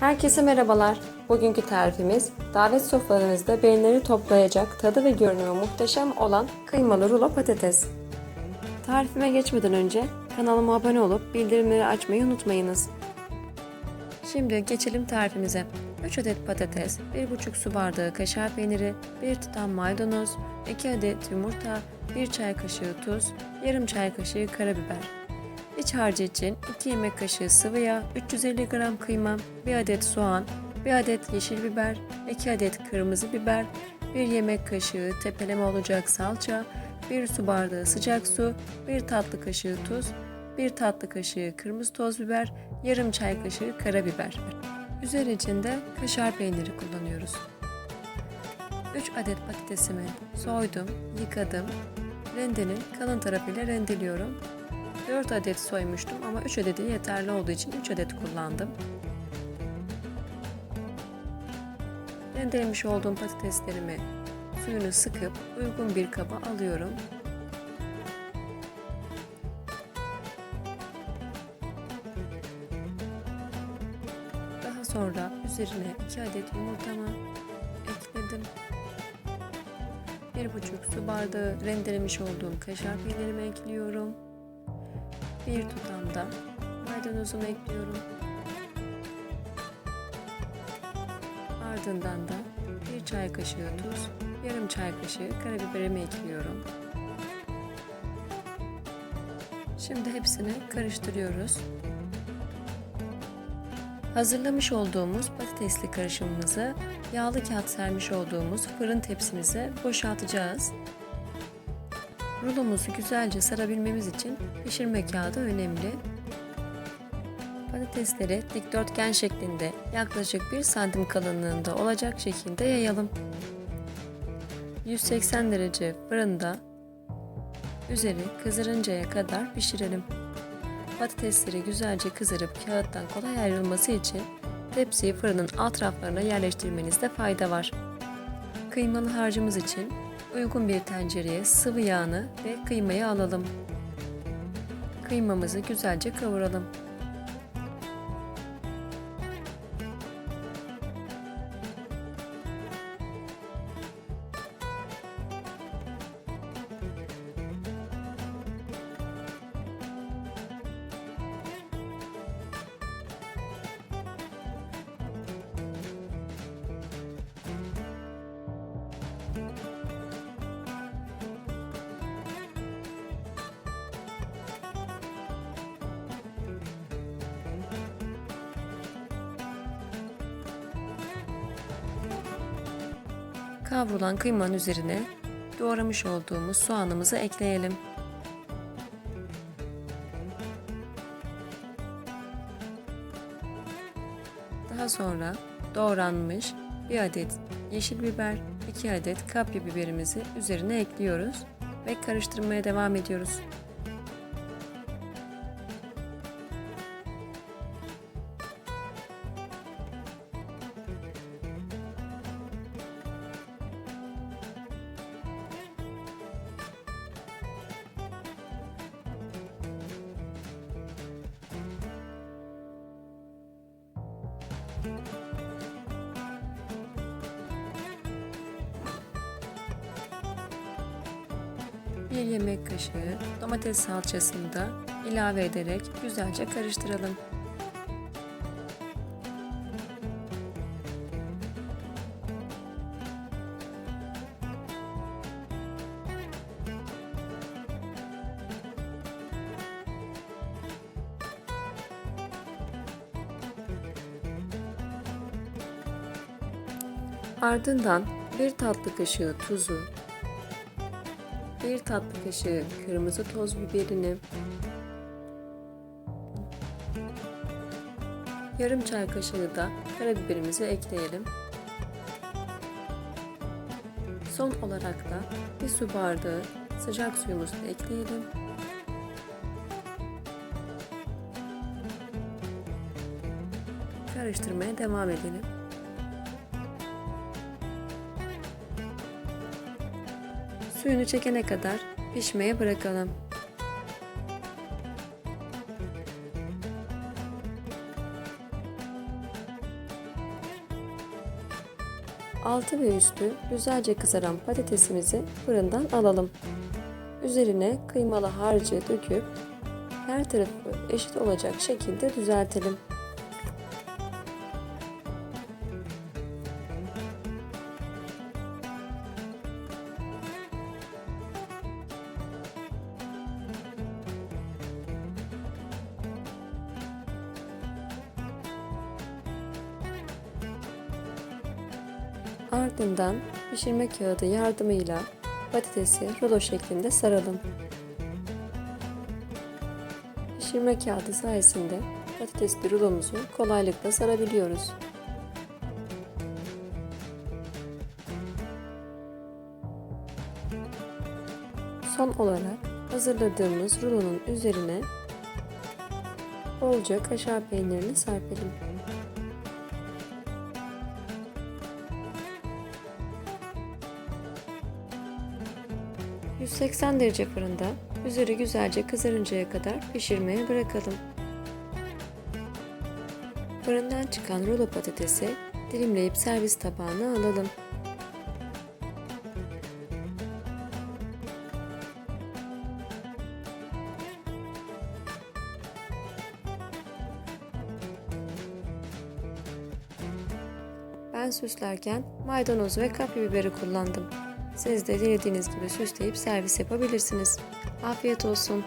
Herkese merhabalar. Bugünkü tarifimiz davet sofralarınızda beğenileri toplayacak, tadı ve görünümü muhteşem olan kıymalı rulo patates. Tarifime geçmeden önce kanalıma abone olup bildirimleri açmayı unutmayınız. Şimdi geçelim tarifimize. 3 adet patates, 1,5 su bardağı kaşar peyniri, 1 tutam maydanoz, 2 adet yumurta, 1 çay kaşığı tuz, yarım çay kaşığı karabiber. İç harcı için 2 yemek kaşığı sıvı yağ, 350 gram kıyma, 1 adet soğan, 1 adet yeşil biber, 2 adet kırmızı biber, 1 yemek kaşığı tepeleme olacak salça, 1 su bardağı sıcak su, 1 tatlı kaşığı tuz, 1 tatlı kaşığı kırmızı toz biber, yarım çay kaşığı karabiber. Üzeri için de kaşar peyniri kullanıyoruz. 3 adet patatesimi soydum, yıkadım. Rendenin kalın tarafıyla rendeliyorum. 4 adet soymuştum ama 3 adedi yeterli olduğu için 3 adet kullandım. Rendelemiş olduğum patateslerimi suyunu sıkıp uygun bir kaba alıyorum. Daha sonra üzerine 2 adet yumurtamı ekledim. 1,5 su bardağı rendelemiş olduğum kaşar peynirimi ekliyorum. Bir tutam da maydanozumu ekliyorum. Ardından da bir çay kaşığı tuz, yarım çay kaşığı karabiberimi ekliyorum. Şimdi hepsini karıştırıyoruz. Hazırlamış olduğumuz patatesli karışımımızı yağlı kağıt sermiş olduğumuz fırın tepsimize boşaltacağız. Rulomuzu güzelce sarabilmemiz için pişirme kağıdı önemli. Patatesleri dikdörtgen şeklinde yaklaşık 1 santim kalınlığında olacak şekilde yayalım. 180 derece fırında üzeri kızarıncaya kadar pişirelim. Patatesleri güzelce kızarıp kağıttan kolay ayrılması için tepsiyi fırının alt raflarına yerleştirmenizde fayda var. Kıymalı harcımız için uygun bir tencereye sıvı yağını ve kıymayı alalım. Kıymamızı güzelce kavuralım. Kavrulan kıymanın üzerine doğramış olduğumuz soğanımızı ekleyelim. Daha sonra doğranmış bir adet yeşil biber, 2 adet kapya biberimizi üzerine ekliyoruz ve karıştırmaya devam ediyoruz. Bir yemek kaşığı domates salçasını da ilave ederek güzelce karıştıralım. Ardından bir tatlı kaşığı tuzu, bir tatlı kaşığı kırmızı toz biberini, yarım çay kaşığı da karabiberimizi ekleyelim. Son olarak da bir su bardağı sıcak suyumuzu da ekleyelim. Karıştırmaya devam edelim. Suyunu çekene kadar pişmeye bırakalım. Altı ve üstü güzelce kızaran patatesimizi fırından alalım. Üzerine kıymalı harcı döküp her tarafı eşit olacak şekilde düzeltelim. Ardından pişirme kağıdı yardımıyla patatesi rulo şeklinde saralım. Pişirme kağıdı sayesinde patatesli rulomuzu kolaylıkla sarabiliyoruz. Son olarak hazırladığımız rulonun üzerine bolca kaşar peynirini serpelim. 180 derece fırında üzeri güzelce kızarıncaya kadar pişirmeye bırakalım. Fırından çıkan rulo patatesi dilimleyip servis tabağına alalım. Ben süslerken maydanoz ve kapya biberi kullandım. Siz de dilediğiniz gibi süsleyip servis yapabilirsiniz. Afiyet olsun.